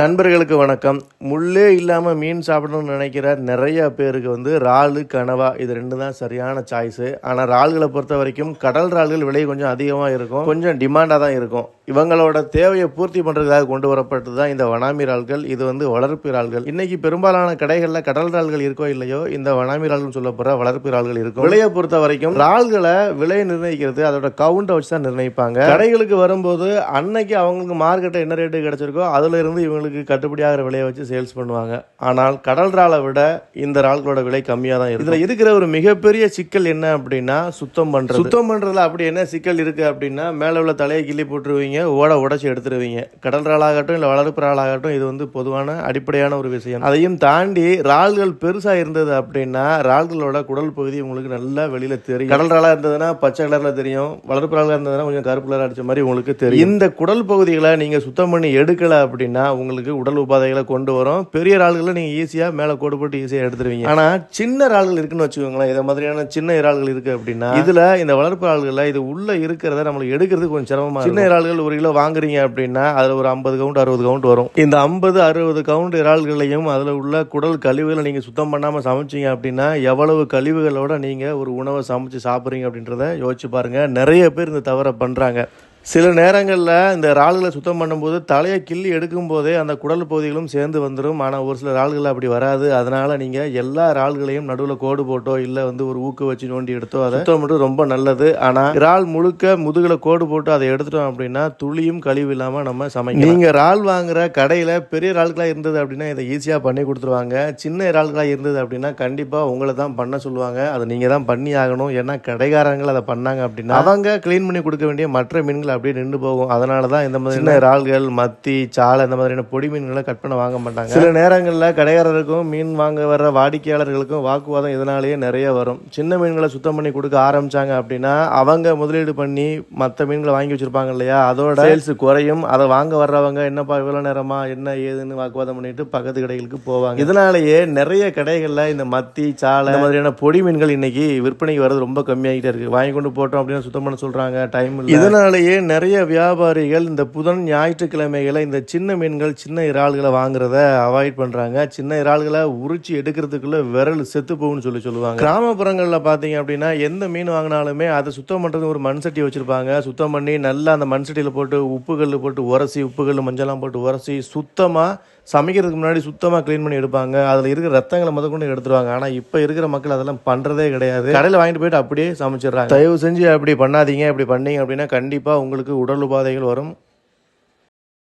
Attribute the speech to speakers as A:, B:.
A: நண்பர்களுக்கு வணக்கம். முள்ளே இல்லாமல் மீன் சாப்பிடணும்னு நினைக்கிற நிறைய பேருக்கு வந்து இறாலு கனவா இது ரெண்டு தான் சரியான சாய்ஸு ஆனால் இறால்களை பொறுத்த வரைக்கும் கடல் இறால்கள் விலை கொஞ்சம் அதிகமாக இருக்கும். கொஞ்சம் டிமாண்டாக தான் இருக்கும். இவங்களோட தேவையை பூர்த்தி பண்ணுறதுக்காக கொண்டு வரப்பட்டது தான் இந்த வனாமி இறால்கள் இது வந்து வளர்ப்பு இறால்கள் இன்னைக்கு பெரும்பாலான கடைகளில் கடல் இறால்கள் இருக்கோ இல்லையோ இந்த வனாமி இறால்கள் சொல்ல போகிற வளர்ப்பு இறால்கள் இருக்கும். விலையை பொறுத்த வரைக்கும் இறால்களை விலை நிர்ணயிக்கிறது அதோட கவுண்டை வச்சு தான் நிர்ணயிப்பாங்க. கடைகளுக்கு வரும்போது அன்னைக்கு அவங்களுக்கு மார்க்கெட்டை என்ன ரேட்டு கிடைச்சிருக்கோ அதுல இருந்து இவங்களுக்கு கட்டுப்படியாகிற விலையை வச்சு சேல்ஸ் பண்ணுவாங்க. ஆனால் கடல் இறாலை விட இந்த இறால்களோட விலை கம்மியாக தான் இருக்கு இதில் இருக்கிற ஒரு மிகப்பெரிய சிக்கல் என்ன அப்படின்னா சுத்தம் பண்ணுறது சுத்தம் பண்ணுறதுல அப்படி என்ன சிக்கல் இருக்குது அப்படின்னா மேலே உள்ள தலையை கிள்ளி போட்டுருவீங்க ஓட உடைச்சி எடுத்துருவீங்க. கடல் இறாலாகட்டும் இல்லை வளர்ப்பு இறாலாகட்டும் இது வந்து பொதுவான அடிப்படையான ஒரு விஷயம். அதையும் தாண்டி இறால்கள் பெருசா இருந்தது அப்படின்னா இறால்களோட குடல் பகுதி உங்களுக்கு நல்லா வெளியில தெரியும். கடல் இறாலா இருந்ததுன்னா பச்சை கலர்ல தெரியும். வளர்ப்பு இறாலா இருந்ததுன்னா கொஞ்சம் கருப்பு கலர் அடிச்ச மாதிரி உங்களுக்கு தெரியும். இந்த குடல் பகுதிகளை நீங்க சுத்தம் பண்ணி எடுக்கல அப்படின்னா உங்களுக்கு உடல் உபாதைகளை கொண்டு வரும். பெரிய இறால்களை நீங்க ஈஸியா மேல கோடு போட்டு ஈஸியா எடுத்துருவீங்க. ஆனா சின்ன இறால்கள் இருக்குன்னு வச்சுக்கோங்களேன். இதை மாதிரியான சின்ன இறால்கள் இருக்கு அப்படின்னா இதுல இந்த வளர்ப்பு இறால்கள்ல இது உள்ள இருக்கிறத நம்மளுக்கு எடுக்கிறது கொஞ்சம் சிரமமா சின்ன இறால்கள் ஒரு கிலோ வாங்குறீங்க அப்படின்னா அதில் ஒரு ஐம்பது கவுண்ட் அறுபது கவுண்ட் வரும். இந்த ஐம்பது அறுபது கவுண்ட் இறால்களையும் அதில் உள்ள குடல் கழிவுகளை நீங்கள் சுத்தம் பண்ணாமல் சமைச்சீங்க அப்படின்னா எவ்வளவு கழிவுகளோட நீங்கள் ஒரு உணவை சமைச்சு சாப்பிட்றீங்க அப்படின்றத யோசிச்சு பாருங்கள் நிறைய பேர் இந்த தவறை பண்ணுறாங்க சில நேரங்களில் இந்த இறால்களை சுத்தம் பண்ணும்போது தலையை கிள்ளி எடுக்கும் போதே அந்த குடல் பகுதிகளும் சேர்ந்து வந்துடும் ஆனால் ஒரு சில இறால்கள் அப்படி வராது. அதனால் நீங்கள் எல்லா இறால்களையும் நடுவில் கோடு போட்டோ இல்லை வந்து ஒரு ஊக்கு வச்சு நோண்டி எடுத்தோ அதை சுத்தம் பண்ணுறது ரொம்ப நல்லது. ஆனால் இறால் முழுக்க முதுகில் கோடு போட்டு அதை எடுத்துட்டோம் அப்படின்னா துளியும் கழிவு இல்லாமல் நம்ம சமைக்கணும் நீங்கள் இறால் வாங்குற கடையில் பெரிய இறால்களாக இருந்தது அப்படின்னா இதை ஈஸியாக பண்ணி கொடுத்துருவாங்க. சின்ன இறால்களாக இருந்தது அப்படின்னா கண்டிப்பாக உங்களை தான் பண்ண சொல்லுவாங்க. அதை நீங்கள் தான் பண்ணி ஆகணும். ஏன்னா கடைக்காரங்கள் அதை பண்ணாங்க அப்படின்னா அவங்க க்ளீன் பண்ணி கொடுக்க வேண்டிய மற்ற மீன்கள் அப்படியே நின்று போகும். அதனால தான் இந்த மாதிரி இறால்கள் மத்தி சாலை இந்த மாதிரியான பொடி மீன்களை கட் பண்ண வாங்க மாட்டாங்க. சில நேரங்களில் கடைக்காரருக்கும் மீன் வாங்க வர்ற வாடிக்கையாளர்களுக்கும் வாக்குவாதம் இதனாலேயே நிறைய வரும். சின்ன மீன்களை சுத்தம் பண்ணி கொடுக்க ஆரம்பிச்சாங்க அப்படின்னா அவங்க முதலீடு பண்ணி மற்ற மீன்களை வாங்கி வச்சிருப்பாங்க இல்லையா? அதோட சேல்ஸ் குறையும். அதை வாங்க வர்றவங்க என்னப்பா இவ்வளோ நேரமா? என்ன ஏதுன்னு வாக்குவாதம் பண்ணிட்டு பக்கத்து கடைகளுக்கு போவாங்க. இதனாலேயே நிறைய கடைகளில் இந்த மத்தி சாலை இந்த மாதிரியான பொடி மீன்கள் இன்னைக்கு விற்பனைக்கு வர்றது ரொம்ப கம்மியாகிட்டே இருக்கு. வாங்கி கொண்டு போட்டோம் அப்படின்னு சுத்தம் பண்ண சொல்றாங்க. டைம் இதனாலேயே நிறைய வியாபாரிகள் இந்த புதன் ஞாயிற்றுக்கிழமைகளை இந்த சின்ன மீன்கள் சின்ன இறால்களை வாங்குறத அவாய்ட் பண்ணுறாங்க சின்ன இறால்களை உரிச்சு எடுக்கிறதுக்குள்ள விரல் செத்து போகும்னு சொல்லி சொல்லுவாங்க. கிராமப்புறங்களில் பார்த்தீங்க அப்படின்னா எந்த மீன் வாங்கினாலுமே அதை சுத்தம் பண்ணுறது ஒரு மண் சட்டி வச்சுருப்பாங்க. சுத்தம் பண்ணி நல்லா அந்த மண் சட்டியில் போட்டு உப்புகள் போட்டு உரசி உப்புகள் மஞ்சள்லாம் போட்டு உரசி சுத்தமாக சமைக்கிறதுக்கு முன்னாடி சுத்தமாக க்ளீன் பண்ணி எடுப்பாங்க. அதில் இருக்கிற ரத்தங்களை முத கொண்டு எடுத்துருவாங்க. ஆனால் இப்போ இருக்கிற மக்கள் அதெல்லாம் பண்ணுறதே கிடையாது. கடையில் வாங்கிட்டு போயிட்டு அப்படியே சமைச்சிடுறாங்க. தயவு செஞ்சு அப்படி பண்ணாதீங்க. அப்படி பண்ணீங்க அப்படின்னா கண்டிப்பாக உங்களுக்கு உடல் உபாதைகள் வரும்.